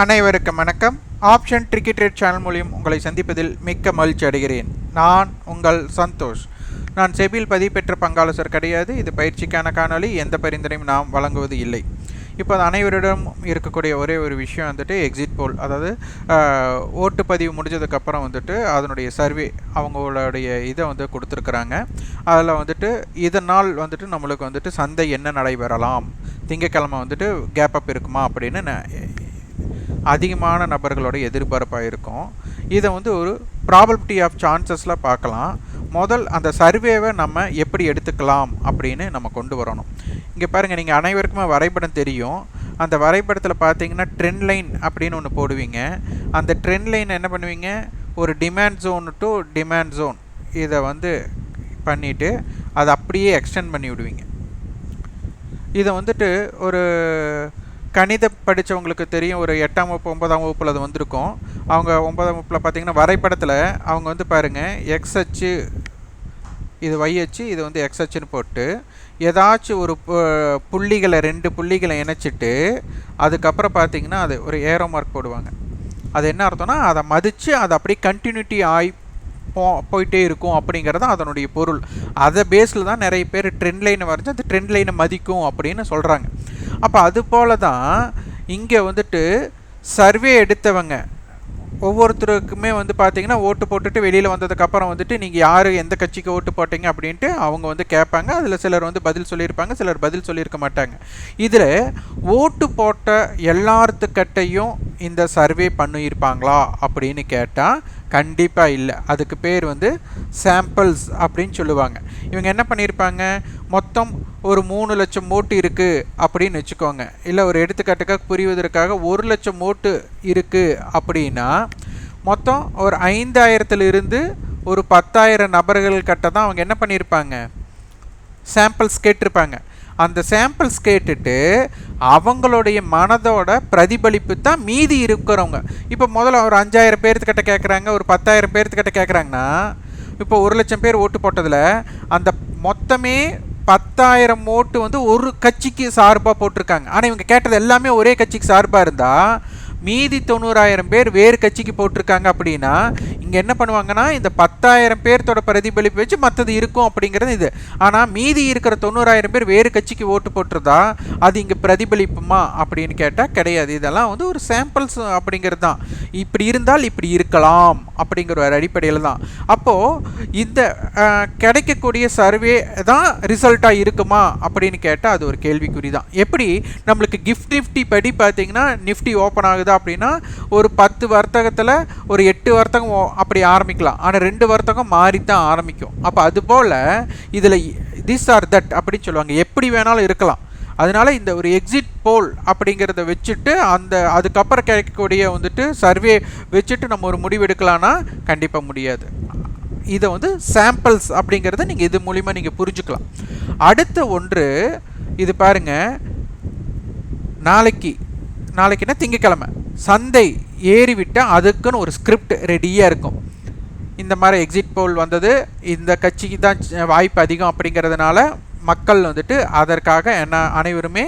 அனைவருக்கும் வணக்கம். Option ticket rate channel மூலியம் உங்களை சந்திப்பதில் மிக்க மகிழ்ச்சி அடைகிறேன். நான் உங்கள் சந்தோஷ். நான் செபியில் பதிவு பெற்ற பங்காளசர் கிடையாது. இது பயிற்சிக்கான காணொளி. எந்த பரிந்துரையும் நாம் வழங்குவது இல்லை. இப்போ அனைவரிடம் இருக்கக்கூடிய ஒரே ஒரு விஷயம் வந்துட்டு எக்ஸிட் போல் அதாவது ஓட்டுப்பதிவு முடிஞ்சதுக்கப்புறம் வந்துட்டு அதனுடைய சர்வே அவங்களுடைய இதை வந்து கொடுத்துருக்குறாங்க. அதில் வந்துட்டு இதனால் வந்துட்டு நம்மளுக்கு வந்துட்டு சந்தை என்ன நடைபெறலாம்? திங்கக்கிழமை வந்துட்டு கேப் அப் இருக்குமா? அப்படின்னு அதிகமான நபர்களோட எதிர்பார்ப்பாக இருக்கும். இதை வந்து ஒரு ப்ராபபிலிட்டி ஆஃப் சான்சஸில் பார்க்கலாம். முதல் அந்த சர்வேவை நம்ம எப்படி எடுத்துக்கலாம் அப்படின்னு நம்ம கொண்டு வரணும். இங்கே பாருங்கள் நீங்கள் அனைவருக்குமே வரைபடம் தெரியும். அந்த வரைபடத்தில் பார்த்தீங்கன்னா ட்ரெண்ட் லைன் அப்படின்னு ஒன்று போடுவீங்க. அந்த ட்ரெண்ட் லைன் என்ன பண்ணுவீங்க? ஒரு demand zone to demand zone இதை வந்து பண்ணிவிட்டு அதை அப்படியே எக்ஸ்டெண்ட் பண்ணி விடுவீங்க. இதை வந்துட்டு ஒரு கணித படித்தவங்களுக்கு தெரியும் ஒரு எட்டாம் வகுப்பு ஒன்பதாம் வகுப்பில் அது வந்திருக்கும். அவங்க ஒன்பதாம் வகுப்பில் பார்த்தீங்கன்னா வரைபடத்தில் அவங்க வந்து பாருங்கள் எக்ஸ் அச்சு இது ஒய் அச்சு இது வந்து எக்ஸ் அச்சுன்னு போட்டு ஏதாச்சும் ஒரு பு- புள்ளிகளை ரெண்டு புள்ளிகளை இணைச்சிட்டு அதுக்கப்புறம் பார்த்தீங்கன்னா அது ஒரு ஏரோ மார்க் போடுவாங்க. அது என்ன அர்த்தம்னா அதை மதித்து அதை அப்படியே கண்டினியூட்டி ஆகி போ போயிட்டே இருக்கும் அப்படிங்கிறது தான் அதனுடைய பொருள். அதை பேஸில் தான் நிறைய பேர் ட்ரெண்ட் லைனை வரைஞ்சி அந்த ட்ரெண்ட் லைனை மதிக்கும் அப்படின்னு சொல்கிறாங்க அப்போ அது போல தான் இங்கே வந்துட்டு சர்வே எடுத்தவங்க. ஒவ்வொருத்தருக்குமே வந்து பார்த்தீங்கன்னா ஓட்டு போட்டுட்டு வெளியில் வந்ததுக்கப்புறம் வந்துட்டு நீங்கள் யார் எந்த கட்சிக்கு ஓட்டு போட்டீங்க அப்படின்ட்டு அவங்க வந்து கேட்பாங்க. அதில் சிலர் வந்து பதில் சொல்லியிருப்பாங்க சிலர் பதில் சொல்லியிருக்க மாட்டாங்க. இதில் ஓட்டு போட்ட எல்லாத்துக்கிட்டையும் இந்த சர்வே பண்ணியிருப்பாங்களா அப்படின்னு கேட்டால் கண்டிப்பாக இல்லை. அதுக்கு பேர் வந்து சாம்பிள்ஸ் அப்படின்னு சொல்லுவாங்க. இவங்க என்ன பண்ணியிருப்பாங்க? மொத்தம் ஒரு மூணு லட்சம் ஓட்டு இருக்குது அப்படின்னு வச்சுக்கோங்க. இல்லை ஒரு எடுத்துக்காட்டுக்காக புரிவதற்காக ஒரு லட்சம் ஓட்டு இருக்குது அப்படின்னா மொத்தம் ஒரு ஐந்தாயிரத்துலேருந்து ஒரு பத்தாயிரம் நபர்கள் கிட்ட தான் அவங்க என்ன பண்ணியிருப்பாங்க? சாம்பிள்ஸ் கேட்டிருப்பாங்க. அந்த சாம்பிள்ஸ் கேட்டுட்டு அவங்களுடைய மனதோட பிரதிபலிப்பு தான் மீதி இருக்கிறவங்க. இப்போ முதல்ல ஒரு அஞ்சாயிரம் பேர்த்துக்கிட்ட கேட்குறாங்க ஒரு பத்தாயிரம் பேர்த்துக்கிட்ட கேட்குறாங்கன்னா இப்போ ஒரு லட்சம் பேர் ஓட்டு போட்டதில் அந்த மொத்தமே பத்தாயிரம் ஓட்டு வந்து ஒரு கட்சிக்கு சார்பாக போட்டிருக்காங்க. ஆனால் இவங்க கேட்டது எல்லாமே ஒரே கட்சிக்கு சார்பாக இருந்தால் மீதி தொண்ணூறாயிரம் பேர் வேறு கட்சிக்கு போட்டிருக்காங்க அப்படின்னா இங்கே என்ன பண்ணுவாங்கன்னா இந்த பத்தாயிரம் பேர்த்தோட பிரதிபலிப்பு வச்சு மற்றது இருக்கும் அப்படிங்கிறது இது. ஆனால் மீதி இருக்கிற தொண்ணூறாயிரம் பேர் வேறு கட்சிக்கு ஓட்டு போட்டிருந்தா அது இங்கே பிரதிபலிப்புமா அப்படின்னு கேட்டால் கிடையாது. இதெல்லாம் வந்து ஒரு சாம்பிள்ஸ் அப்படிங்கிறது தான். இப்படி இருந்தால் இப்படி இருக்கலாம் அப்படிங்கிற ஒரு அடிப்படையில் தான். அப்போது இந்த கிடைக்கக்கூடிய சர்வே தான் ரிசல்ட்டாக இருக்குமா அப்படின்னு கேட்டால் அது ஒரு கேள்விக்குறி தான். எப்படி? நம்மளுக்கு கிஃப்ட் நிஃப்டி படி பார்த்தீங்கன்னா நிஃப்டி ஓப்பன் ஆகுதா அப்படின்னா ஒரு பத்து வர்த்தகத்தில் ஒரு எட்டு வர்த்தகம் அப்படி ஆரம்பிக்கலாம். ஆனால் ரெண்டு வர்த்தகம் மாறி தான் ஆரம்பிக்கும். அப்போ அதுபோல் இதில் திஸ் ஆர் தட் அப்படின்னு சொல்லுவாங்க. எப்படி வேணாலும் இருக்கலாம். அதனால இந்த ஒரு எக்ஸிட் போல் அப்படிங்கிறத வச்சுட்டு அந்த அதுக்கப்புறம் கிடைக்கக்கூடிய வந்துட்டு சர்வே வச்சுட்டு நம்ம ஒரு முடிவு எடுக்கலாம்னா கண்டிப்பாக முடியாது. இதை வந்து சாம்பிள்ஸ் அப்படிங்கிறத நீங்கள் இது மூலிமா நீங்கள் புரிஞ்சுக்கலாம். அடுத்த ஒன்று இது பாருங்க நாளைக்கு நாளைக்குன்னா திங்கக்கிழமை. சந்தை ஏறிவிட்டால் அதுக்குன்னு ஒரு ஸ்கிரிப்ட் ரெடியாக இருக்கும். இந்த மாதிரி எக்ஸிட் போல் வந்தது. இந்த கட்சிக்கு தான் வாய்ப்பு அதிகம் அப்படிங்கிறதுனால மக்கள் வந்துட்டு அதற்காக என்ன அனைவருமே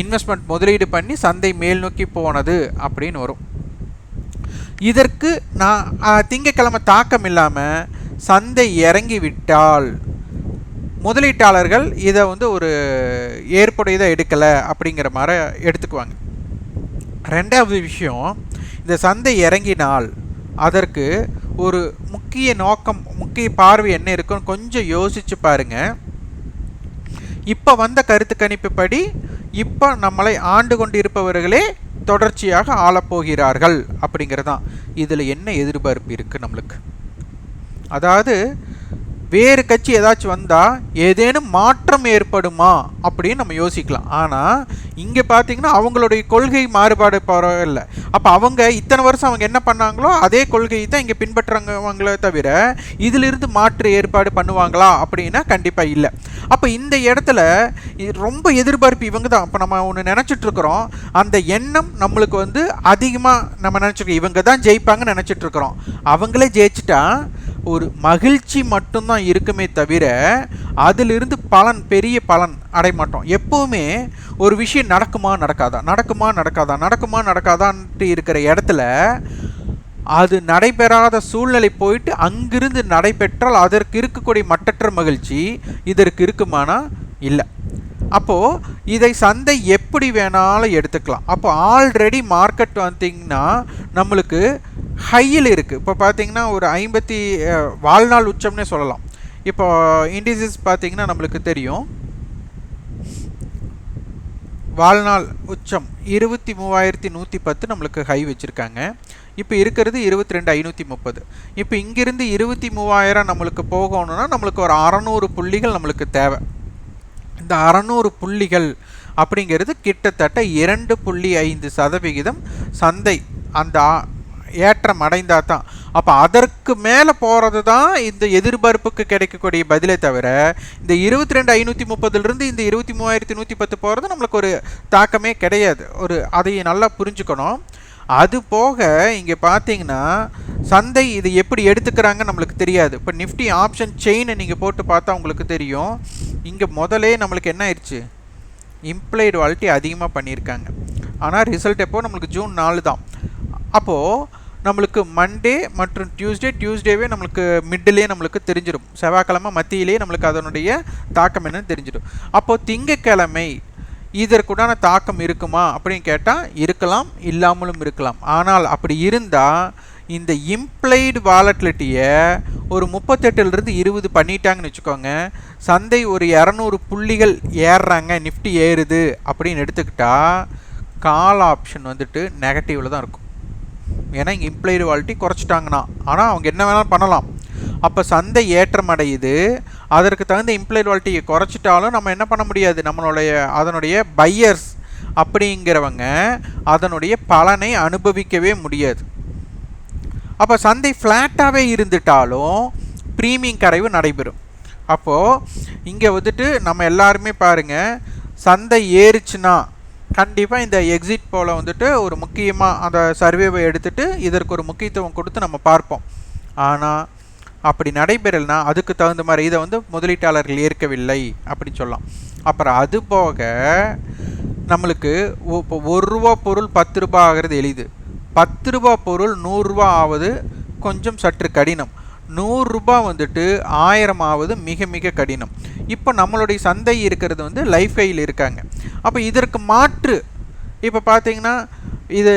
இன்வெஸ்ட்மெண்ட் முதலீடு பண்ணி சந்தை மேல் நோக்கி போனது அப்படின்னு வரும். இதற்கு நான் திங்கக்கிழமை தாக்கம் இல்லாமல் சந்தை இறங்கி விட்டால் முதலீட்டாளர்கள் இதை வந்து ஒரு ஏற்புடையதாக எடுக்கலை அப்படிங்கிற மாதிரி எடுத்துக்குவாங்க. ரெண்டாவது விஷயம் இந்த சந்தை இறங்கினால் அதற்கு ஒரு முக்கிய நோக்கம் முக்கிய பார்வை என்ன இருக்குன்னு கொஞ்சம் யோசித்து பாருங்க. இப்போ வந்த கருத்து கணிப்புப்படி இப்போ நம்மளை ஆண்டு கொண்டு இருப்பவர்களே தொடர்ச்சியாக ஆளப்போகிறார்கள் அப்படிங்கிறது தான் இதில் என்ன எதிர்பார்ப்பு இருக்குது நம்மளுக்கு? அதாவது வேறு கட்சி ஏதாச்சும் வந்தால் ஏதேனும் மாற்றம் ஏற்படுமா அப்படின்னு நம்ம யோசிக்கலாம். ஆனால் இங்கே பார்த்தீங்கன்னா அவங்களுடைய கொள்கை மாறுபாடு பரவாயில்ல அப்போ அவங்க இத்தனை வருஷம் அவங்க என்ன பண்ணாங்களோ அதே கொள்கையை தான் இங்கே பின்பற்றுறவங்களே தவிர இதிலிருந்து மாற்று ஏற்பாடு பண்ணுவாங்களா அப்படின்னா கண்டிப்பாக இல்லை. அப்போ இந்த இடத்துல ரொம்ப எதிர்பார்ப்பு இவங்க தான். அப்போ நம்ம ஒன்று நினச்சிட்ருக்குறோம் அந்த எண்ணம் நம்மளுக்கு வந்து அதிகமாக நம்ம நினச்சிருக்கோம். இவங்க தான் ஜெயிப்பாங்கன்னு நினச்சிட்ருக்குறோம் அவங்களே ஜெயிச்சிட்டா ஒரு மகிழ்ச்சி மட்டும்தான் இருக்குமே தவிர அதிலிருந்து பலன் பெரிய பலன் அடைய மாட்டோம். எப்போவுமே ஒரு விஷயம் நடக்குமா நடக்காதா? நடக்குமா நடக்காதா? நடக்குமா நடக்காதான்ட்டு இருக்கிற இடத்துல அது நடைபெறாத சூழ்நிலை போயிட்டு அங்கிருந்து நடைபெற்றால் அதற்கு இருக்கக்கூடிய மட்டற்ற மகிழ்ச்சி இதற்கு இருக்குமானா? இல்லை. அப்போது இதை சந்தை எப்படி வேணாலும் எடுத்துக்கலாம். அப்போ ஆல்ரெடி மார்க்கெட் வந்தீங்கன்னா நம்மளுக்கு ஹையில் இருக்குது இப்போ பார்த்தீங்கன்னா ஒரு ஐம்பத்தி வாழ்நாள் உச்சம்னே சொல்லலாம். இப்போ இண்டிசஸ் பார்த்தீங்கன்னா நம்மளுக்கு தெரியும். வாழ்நாள் உச்சம் இருபத்தி மூவாயிரத்தி நூற்றி பத்து நம்மளுக்கு ஹை வச்சுருக்காங்க. இப்போ இருக்கிறது இருபத்தி ரெண்டு ஐநூற்றி முப்பது. இப்போ இங்கிருந்து இருபத்தி மூவாயிரம் நம்மளுக்கு போகணுன்னா நம்மளுக்கு ஒரு அறநூறு புள்ளிகள் நம்மளுக்கு தேவை. இந்த அறநூறு புள்ளிகள் அப்படிங்கிறது கிட்டத்தட்ட இரண்டு புள்ளி ஐந்து சதவிகிதம் சந்தை அந்த ஏற்றம் அடைந்தா தான் அப்போ அதற்கு மேலே போகிறது தான் இந்த எதிர்பார்ப்புக்கு கிடைக்கக்கூடிய பதிலே தவிர இந்த இருபத்தி ரெண்டு ஐநூற்றி முப்பதுலேருந்து இந்த இருபத்தி மூவாயிரத்தி நூற்றி பத்து போகிறது நம்மளுக்கு ஒரு தாக்கமே கிடையாது. ஒரு அதை நல்லா புரிஞ்சுக்கணும். அது போக இங்கே பார்த்தீங்கன்னா சந்தை இது எப்படி எடுத்துக்கிறாங்க நம்மளுக்கு தெரியாது. இப்போ நிஃப்டி ஆப்ஷன் செயினை நீங்கள் போட்டு பார்த்தா உங்களுக்கு தெரியும். இங்கே முதலே நம்மளுக்கு என்ன ஆயிடுச்சு? இம்ப்ளைடு வாலிட்டி அதிகமாக பண்ணியிருக்காங்க. ஆனால் ரிசல்ட் எப்போ? நம்மளுக்கு ஜூன் நாலு தான் அப்போது நம்மளுக்கு மண்டே மற்றும் டியூஸ்டே டியூஸ்டேவே நம்மளுக்கு மிட்டிலே நம்மளுக்கு தெரிஞ்சிடும் செவ்வாய்க்கிழமை மத்தியிலேயே நம்மளுக்கு அதனுடைய தாக்கம் என்னன்னு தெரிஞ்சிடும் அப்போது திங்கக்கிழமை இதற்குண்டான தாக்கம் இருக்குமா அப்படின்னு கேட்டால் இருக்கலாம் இல்லாமலும் இருக்கலாம். ஆனால் அப்படி இருந்தால் இந்த இம்ப்ளைடு வாலட்டிலிட்டியை ஒரு முப்பத்தெட்டுலேருந்து இருபது பண்ணிட்டாங்கன்னு வச்சுக்கோங்க. சந்தை ஒரு இரநூறு புள்ளிகள் ஏறுறாங்க நிஃப்டி ஏறுது அப்படின்னு எடுத்துக்கிட்டால் கால் ஆப்ஷன் வந்துட்டு நெகட்டிவில் தான் இருக்கும். ஏன்னா இங்கே இம்ப்ளைடு வாலிட்டி குறைச்சிட்டாங்கன்னா. ஆனால் அவங்க என்ன வேணாலும் பண்ணலாம். அப்போ சந்தை ஏற்றம் அடையுது அதற்கு தகுந்த இம்ப்ளைடு வாலிட்டியை குறைச்சிட்டாலும் நம்ம என்ன பண்ண முடியாது? நம்மளுடைய அதனுடைய பையர்ஸ் அப்படிங்கிறவங்க அதனுடைய பலனை அனுபவிக்கவே முடியாது. அப்போ சந்தை ஃப்ளாட்டாகவே இருந்துட்டாலும் ப்ரீமியம் கரைவு நடைபெறும். அப்போது இங்கே வந்துட்டு நம்ம எல்லாருமே பாருங்கள் சந்தை ஏறுச்சுன்னா கண்டிப்பாக இந்த எக்ஸிட் போல் வந்துட்டு ஒரு முக்கியமாக அந்த சர்வேவை எடுத்துட்டு இதற்கு ஒரு முக்கியத்துவம் கொடுத்து நம்ம பார்ப்போம். ஆனால் அப்படி நடைபெறலைனா அதுக்கு தகுந்த மாதிரி இதை வந்து முதலீட்டாளர்கள் ஏற்கவில்லை அப்படின்னு சொல்லலாம். அப்புறம் அது போக நம்மளுக்கு ஒ- இப்போ ஒரு ரூபா பொருள் பத்து ரூபா ஆகிறது எளிது. பத்து ரூபா பொருள் நூறுரூவா ஆவது கொஞ்சம் சற்று கடினம். நூறுரூபா வந்துட்டு ஆயிரம் ஆவது மிக மிக கடினம். இப்போ நம்மளுடைய சந்தை இருக்கிறது வந்து லைஃப் கையில் இருக்காங்க. அப்போ இதற்கு மாற்று. இப்போ பார்த்தீங்கன்னா இது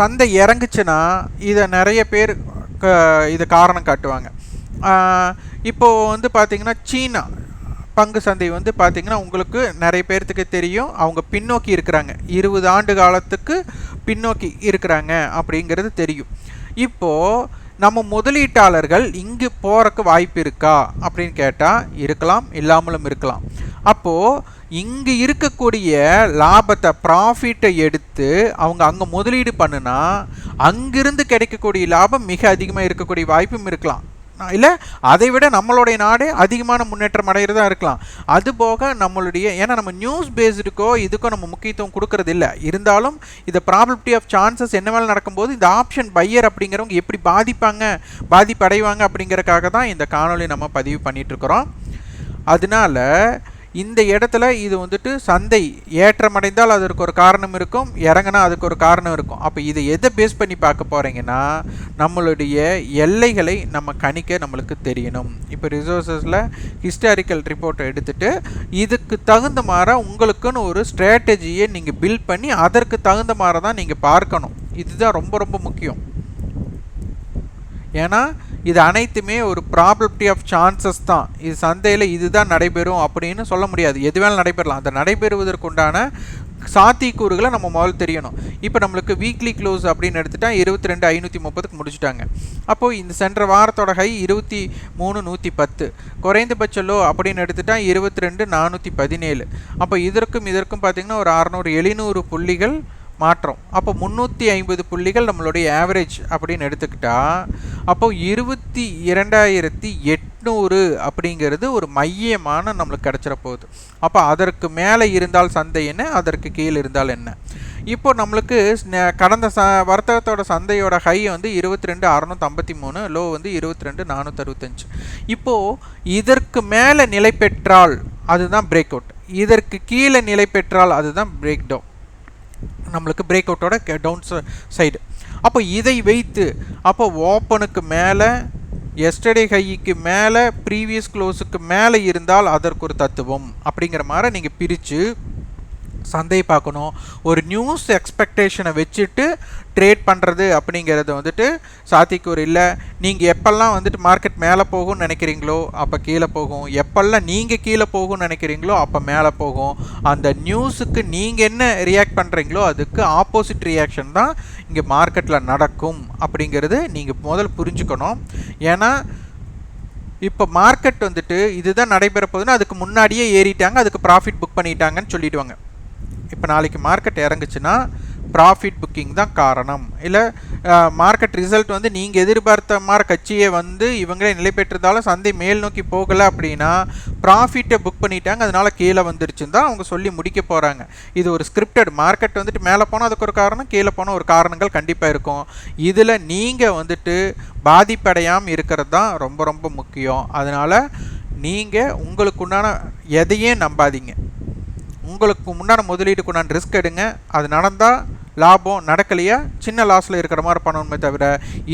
சந்தை இறங்குச்சுன்னா இதை நிறைய பேர் க இது காரணம் காட்டுவாங்க. இப்போது இப்போ வந்து பார்த்தீங்கன்னா சீனா பங்கு சந்தை வந்து பார்த்திங்கன்னா உங்களுக்கு நிறைய பேர்த்துக்கு தெரியும். அவங்க பின்னோக்கி இருக்கிறாங்க. இருபது ஆண்டு காலத்துக்கு பின்னோக்கி இருக்கிறாங்க அப்படிங்கிறது தெரியும். இப்போது நம்ம முதலீட்டாளர்கள் இங்கு போகிறக்கு வாய்ப்பு இருக்கா அப்படின்னு கேட்டால் இருக்கலாம் இல்லாமலும் இருக்கலாம். அப்போது இங்கு இருக்கக்கூடிய லாபத்தை ப்ராஃபிட்டை எடுத்து அவங்க அங்கே முதலீடு பண்ணுனா அங்கிருந்து கிடைக்கக்கூடிய லாபம் மிக அதிகமாக இருக்கக்கூடிய வாய்ப்பும் இருக்கலாம். இல்லை அதை விட நம்மளுடைய நாடே அதிகமான முன்னேற்றம் அடைகிறதா இருக்கலாம். அது போக நம்மளுடைய ஏன்னா நம்ம நியூஸ் பேஸ்டுக்கோ இதுக்கோ நம்ம முக்கியத்துவம் கொடுக்கறது இல்லை. இருந்தாலும் இந்த ப்ராபபிலிட்டி ஆஃப் சான்சஸ் என்ன வேலை நடக்கும்போது இந்த ஆப்ஷன் பையர் அப்படிங்கிறவங்க எப்படி பாதிப்பாங்க பாதிப்படைவாங்க அப்படிங்கிறக்காக தான் இந்த காணொலி நம்ம பதிவு பண்ணிகிட்ருக்குறோம் அதனால இந்த இடத்துல இது வந்துட்டு சந்தை ஏற்றமடைந்தால் அதற்கு ஒரு காரணம் இருக்கும் இறங்கினா அதுக்கு ஒரு காரணம் இருக்கும். அப்போ இதை எதை பேஸ் பண்ணி பார்க்க போகிறீங்கன்னா நம்மளுடைய எல்லைகளை நம்ம கணிக்க நம்மளுக்கு தெரியணும். இப்போ ரிசோர்ஸஸில் ஹிஸ்டாரிக்கல் ரிப்போர்ட்டை எடுத்துட்டு இதுக்கு தகுந்த மாதிரி உங்களுக்குன்னு ஒரு ஸ்ட்ராட்டஜியை நீங்கள் பில்ட் பண்ணி அதற்கு தகுந்த மாதிரி தான் நீங்கள் பார்க்கணும். இதுதான் ரொம்ப ரொம்ப முக்கியம். ஏன்னா இது அனைத்துமே ஒரு ப்ராபபிலிட்டி ஆஃப் சான்சஸ் தான். இது சந்தையில் இதுதான் நடைபெறும் அப்படின்னு சொல்ல முடியாது. எது வேணாலும் நடைபெறலாம். அந்த நடைபெறுவதற்குண்டான சாத்தியக்கூறுகளை நம்ம முதல்ல தெரியணும். இப்போ நம்மளுக்கு வீக்லி க்ளோஸ் அப்படின்னு எடுத்துட்டா இருபத்தி ரெண்டு ஐநூற்றி முப்பதுக்கு முடிச்சுட்டாங்க. அப்போது இந்த சென்ற வாரத்தோட ஹை இருபத்தி மூணு நூற்றி பத்து குறைந்தபட்ச லோ அப்படின்னு எடுத்துட்டா இருபத்தி ரெண்டு நானூற்றி பதினேழு அப்போ இதற்கும் இதற்கும் பார்த்திங்கன்னா ஒரு அறநூறு எழுநூறு புள்ளிகள் மாற்றம். அப்போ முந்நூற்றி ஐம்பது புள்ளிகள் நம்மளுடைய ஆவரேஜ் அப்படின்னு எடுத்துக்கிட்டால் அப்போ இருபத்தி இரண்டாயிரத்தி எட்நூறு அப்படிங்கிறது ஒரு மையமான நம்மளுக்கு கிடச்சிட போகுது. அப்போ அதற்கு மேலே இருந்தால் சந்தை என்ன அதற்கு கீழே இருந்தால் என்ன? இப்போ நம்மளுக்கு கடந்த ச வர்த்தகத்தோட சந்தையோட ஹை வந்து இருபத்தி ரெண்டு அறநூற்றம்பத்தி மூணு லோ வந்து இருபத்தி ரெண்டு நானூற்றி அறுபத்தஞ்சு இப்போது இதற்கு மேலே நிலை பெற்றால் அதுதான் பிரேக் அவுட் இதற்கு கீழே நிலை பெற்றால் அதுதான் பிரேக் டவுன் நம்மளுக்கு பிரேக் அவுட்டோட டவுன் சைடு அப்போ இதை வைத்து அப்போ ஓப்பனுக்கு மேலே எஸ்டர்டே ஹைக்கு மேலே ப்ரீவியஸ் க்ளோஸுக்கு மேலே இருந்தால் அதற்கு ஒரு தத்துவம். அப்படிங்கிற மாதிரி நீங்கள் பிரித்து சந்தையை பார்க்கணும். ஒரு நியூஸ் எக்ஸ்பெக்டேஷனை வச்சுட்டு ட்ரேட் பண்ணுறது அப்படிங்கிறது வந்துட்டு சாத்தியக்கூறு இல்லை. நீங்கள் எப்பெல்லாம் வந்துட்டு மார்க்கெட் மேலே போகும்னு நினைக்கிறீங்களோ அப்போ கீழே போகும். எப்பெல்லாம் நீங்கள் கீழே போகும்னு நினைக்கிறீங்களோ அப்போ மேலே போகும். அந்த நியூஸுக்கு நீங்கள் என்ன ரியாக்ட் பண்ணுறீங்களோ அதுக்கு ஆப்போசிட் ரியாக்ஷன் தான் இங்கே மார்க்கெட்டில் நடக்கும் அப்படிங்கிறது நீங்கள் முதல் புரிஞ்சுக்கணும். ஏன்னா இப்போ மார்க்கெட் வந்துட்டு இதுதான் நடைபெற போகுதுன்னா அதுக்கு முன்னாடியே ஏறிட்டாங்க அதுக்கு ப்ராஃபிட் புக் பண்ணிட்டாங்கன்னு சொல்லிடுவாங்க. இப்போ நாளைக்கு மார்க்கெட் இறங்குச்சுன்னா ப்ராஃபிட் புக்கிங் தான் காரணம். இல்லை மார்க்கெட் ரிசல்ட் வந்து நீங்கள் எதிர்பார்த்த மாதிரி கட்சியை வந்து இவங்களே நிலை பெற்றிருந்தாலும் சந்தை மேல் நோக்கி போகலை அப்படின்னா ப்ராஃபிட்டை புக் பண்ணிட்டாங்க அதனால் கீழே வந்துருச்சுன்னு தான் அவங்க சொல்லி முடிக்க போகிறாங்க இது ஒரு ஸ்கிரிப்டட் மார்க்கெட் வந்துட்டு மேலே போனால் அதுக்கு ஒரு காரணம் கீழே போனால் ஒரு காரணங்கள் கண்டிப்பாக இருக்கும். இதில் நீங்கள் வந்துட்டு பாதிப்படையாமல் இருக்கிறது தான் ரொம்ப ரொம்ப முக்கியம். அதனால் நீங்கள் உங்களுக்கு உண்டான எதையே நம்பாதீங்க. உங்களுக்கு முன்னாடி முதலீடுக்கு உண்டான ரிஸ்க் எடுங்க. அது நடந்தால் லாபம் நடக்கலையா? சின்ன லாஸில் இருக்கிற மாதிரி பண்ணணுமே தவிர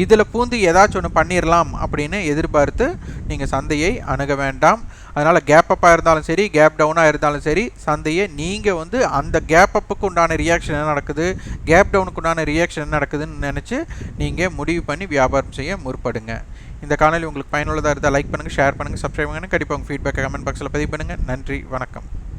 இதில் பூந்து ஏதாச்சும் ஒன்று பண்ணிடலாம் அப்படின்னு எதிர்பார்த்து நீங்கள் சந்தையை அணுக வேண்டாம். அதனால் கேப் அப்பாக இருந்தாலும் சரி கேப் டவுனாக இருந்தாலும் சரி சந்தையை நீங்கள் வந்து அந்த கேப் அப்புக்கு உண்டான ரியாக்ஷன் என்ன நடக்குது? கேப் டவுனுக்கு உண்டான ரியாக்ஷன் என்ன நடக்குதுன்னு நினச்சி நீங்கள் முடிவு பண்ணி வியாபாரம் செய்ய முற்படுங்க. இந்த காணொலி உங்களுக்கு பயனுள்ளதாக இருந்தால் லைக் பண்ணுங்கள் ஷேர் பண்ணுங்கள் சப்ஸ்கிரைப் பண்ணுங்கள் கண்டிப்பாக உங்கள் ஃபீட்பேக் கமெண்ட் பாக்ஸில் பதிவு பண்ணுங்கள் நன்றி வணக்கம்.